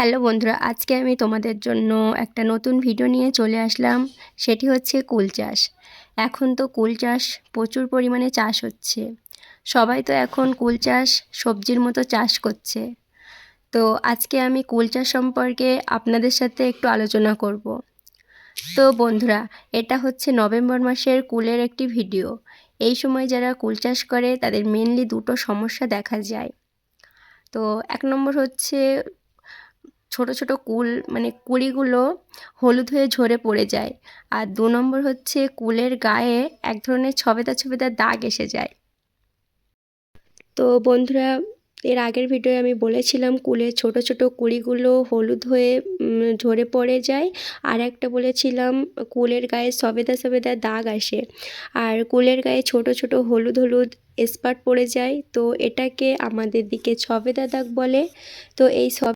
Hello বন্ধুরা, আজকে আমি তোমাদের জন্য একটা নতুন ভিডিও নিয়ে চলে আসলাম। সেটি হচ্ছে কুল চাষ। এখন তো কুল চাষ প্রচুর পরিমাণে চাষ হচ্ছে। সবাই তো এখন কুল চাষ সবজির মতো চাষ করছে। তো আজকে আমি কুল চাষ সম্পর্কে আপনাদের সাথে একটু আলোচনা করব। তো বন্ধুরা, এটা হচ্ছে নভেম্বর মাসের কুলের একটি ভিডিও এই সময় যারা কুল চাষ করে, তাদের মেনলি দুটো সমস্যা দেখা যায়। তো এক নম্বর হচ্ছে ছোট ছোট কুল মানে কুড়িগুলো হলুদ হয়ে ঝরে পড়ে যায়। আর দু নম্বর হচ্ছে কুলের গায়ে এক ধরনের ছবেদা ছবেদা দাগ এসে যায়। তো বন্ধুরা, এর আগের ভিডিওয়ে আমি বলেছিলাম কুলের ছোট ছোট কুড়িগুলো হলুদ হয়ে ঝরে পড়ে যায়। আর একটা বলেছিলাম কুলের গায়ে সবেদা সবেদা দাগ আসে। আর কুলের গায়ে ছোট ছোট হলুদ হলুদ স্পট পড়ে যায়। তো এটাকে আমাদের দিকে ছবেদা দাগ বলে। তো এই সব